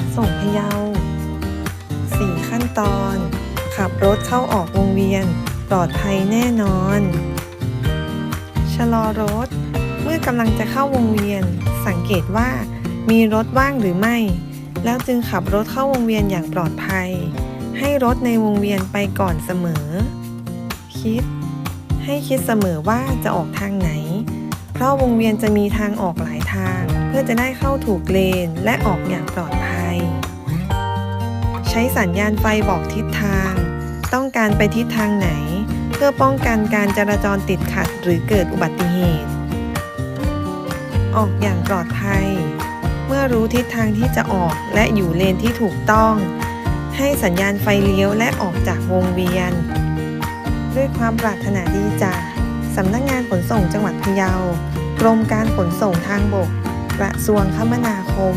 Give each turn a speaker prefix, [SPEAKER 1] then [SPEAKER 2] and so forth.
[SPEAKER 1] นส่งพะเยา 4 ขั้นตอน ขับรถเข้าออกวงเวียน ปลอดภัยแน่นอน ชะลอรถ เมื่อกำลังจะเข้าวงเวียน สังเกตว่ามีรถว่างหรือไม่ แล้วจึงขับรถเข้าวงเวียนอย่างปลอดภัย ให้รถในวงเวียนไปก่อนเสมอ คิด ให้คิดเสมอว่าจะออกทางไหน เพราะวงเวียนจะมีทางออกหลายทาง พื่อจะได้เข้าถูกเลนและออกอย่างปลอดภัย ใช้สัญญาณไฟบอกทิศทาง ต้องการไปทิศทางไหน เพื่อป้องกันการจราจรติดขัดหรือเกิดอุบัติเหตุ ออกอย่างปลอดภัย เมื่อรู้ทิศทางที่จะออกและอยู่เลนที่ถูกต้อง ให้สัญญาณไฟเลี้ยวและออกจากวงเวียน ด้วยความปรารถนาดีจากสำนักงงานขนส่งจังหวัดพะเยา กรมการขนส่งทางบกก ระทรวงคมนาคม